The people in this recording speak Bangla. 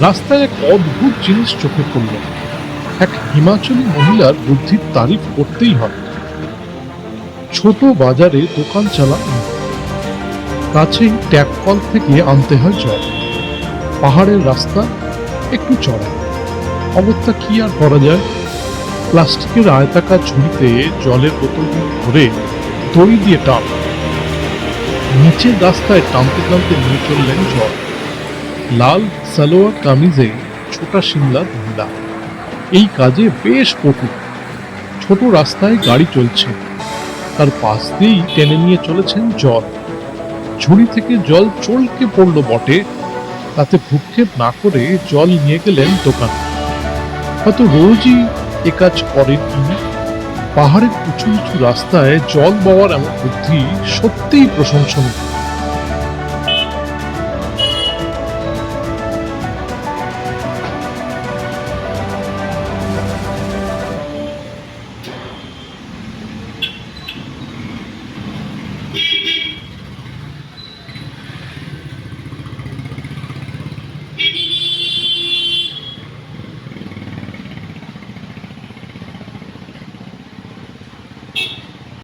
রাস্তায় এক অদ্ভুত জিনিস চোখে পড়ল। এক হিমাচলী মহিলার বুদ্ধির তারিফ করতেই হয় ছোট বাজারে দোকান চালা। কাছেই ট্যাপ কল থেকে আনতে হয় জল। পাহাড়ের রাস্তা একটু চড়া। অবস্থা কি আর করা যায়? প্লাস্টিকের আয়তাকার ঝুড়িতে জলের বোতলগুলো ভরে দড়ি দিয়ে টান। নিচের রাস্তায় টানতে টানতে নিয়ে চললেন জল। লাল সালোয়ার কামিজে ছোটা সিমলা মহিলা এই কাজে বেশ পটু ছোট রাস্তায় গাড়ি চলছে। তার পাশ দিয়েই টেনে নিয়ে চলেছেন জল। ঝুড়ি থেকে জল চলকে পড়ল বটে। তাতে ভ্রুক্ষেপ না করে জল নিয়ে গেলেন দোকানে। হয়তো রোজই এ কাজ করেন তিনি। পাহাড়ের উঁচু উঁচু রাস্তায় জল বওয়ার এমন বুদ্ধি সত্যিই প্রশংসনীয়।